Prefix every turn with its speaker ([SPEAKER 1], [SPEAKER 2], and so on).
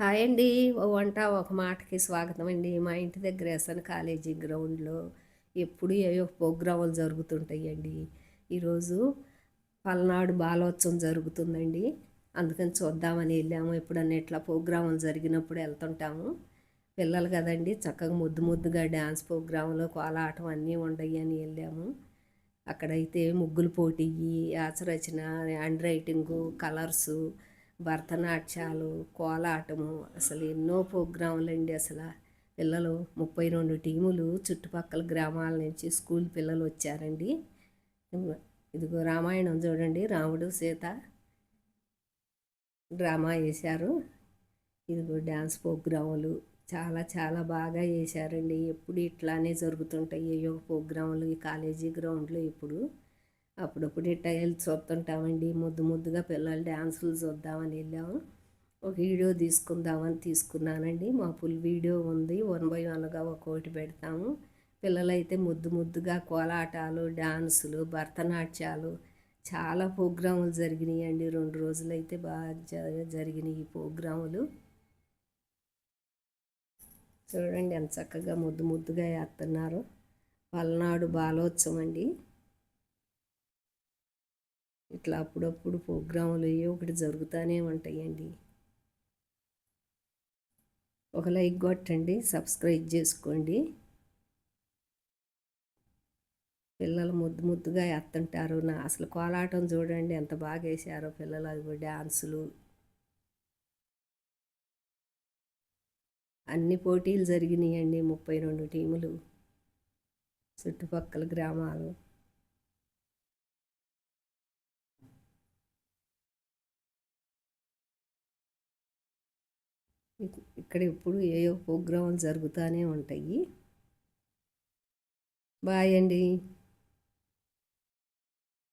[SPEAKER 1] Hi అండి. ఓ వంట ఒక మాటకి స్వాగతం అండి. మా ఇంటి దగ్గర ఎస్ఎన్ కాలేజీ గ్రౌండ్లో ఎప్పుడు ఏవో ప్రోగ్రాములు జరుగుతుంటాయండి. ఈరోజు పల్నాడు బాలోత్సవం జరుగుతుందండి. అందుకని చూద్దామని వెళ్ళాము. ఎప్పుడన్నా ఇట్లా ప్రోగ్రాములు జరిగినప్పుడు వెళ్తుంటాము. పిల్లలు కదండి చక్కగా ముద్దు ముద్దుగా డ్యాన్స్ ప్రోగ్రాములు కోలాటం అన్నీ ఉండయి అని వెళ్ళాము. అక్కడైతే ముగ్గులు పోటీ ఆచరచన హ్యాండ్ రైటింగు కలర్సు భరతనాట్యాలు కోలాటము అసలు ఎన్నో ప్రోగ్రాములు అండి అసలు. పిల్లలు ముప్పై రెండు టీములు చుట్టుపక్కల గ్రామాల నుంచి స్కూల్ పిల్లలు వచ్చారండి. ఇదిగో రామాయణం చూడండి రాముడు సీత డ్రామా వేశారు. ఇదిగో డ్యాన్స్ ప్రోగ్రాములు చాలా చాలా బాగా వేశారండి. ఎప్పుడు ఇట్లానే జరుగుతుంటాయి ఏయో ప్రోగ్రాములు ఈ కాలేజీ గ్రౌండ్లో ఇప్పుడు. అప్పుడప్పుడు టైల్స్ వెళ్ళి చూస్తుంటామండి. ముద్దు ముద్దుగా పిల్లలు డ్యాన్సులు చూద్దామని వెళ్ళాము. ఒక వీడియో తీసుకుందామని తీసుకున్నానండి. మా ఫుల్ వీడియో ఉంది. వన్ బై వన్గా ఒక్కోటి పెడతాము. పిల్లలైతే ముద్దు ముద్దుగా కోలాటాలు డ్యాన్సులు భరతనాట్యాలు చాలా ప్రోగ్రాములు జరిగినాయి అండి రెండు రోజులైతే బాగా జరిగినాయి ఈ ప్రోగ్రాములు. చూడండి ఎంత చక్కగా ముద్దు ముద్దుగా వేస్తున్నారు. పల్నాడు బాలోత్సవం అండి ఇట్లా అప్పుడప్పుడు ప్రోగ్రాములు ఏ ఒకటి జరుగుతూనే ఉంటాయండి. ఒక లైక్ కొట్టండి సబ్స్క్రైబ్ చేసుకోండి. పిల్లలు ముద్దు ముద్దుగా ఎత్తుంటారు. నా అసలు కోలాటం చూడండి ఎంత బాగా వేసారో పిల్లలు. అది డ్యాన్సులు అన్ని పోటీలు జరిగినాయండి ముప్పై రెండు టీములు. చుట్టుపక్కల గ్రామాలు. ఇక్కడ ఎప్పుడు ఏయో ప్రోగ్రాములు జరుగుతూనే ఉంటాయి. బాయ్ అండి.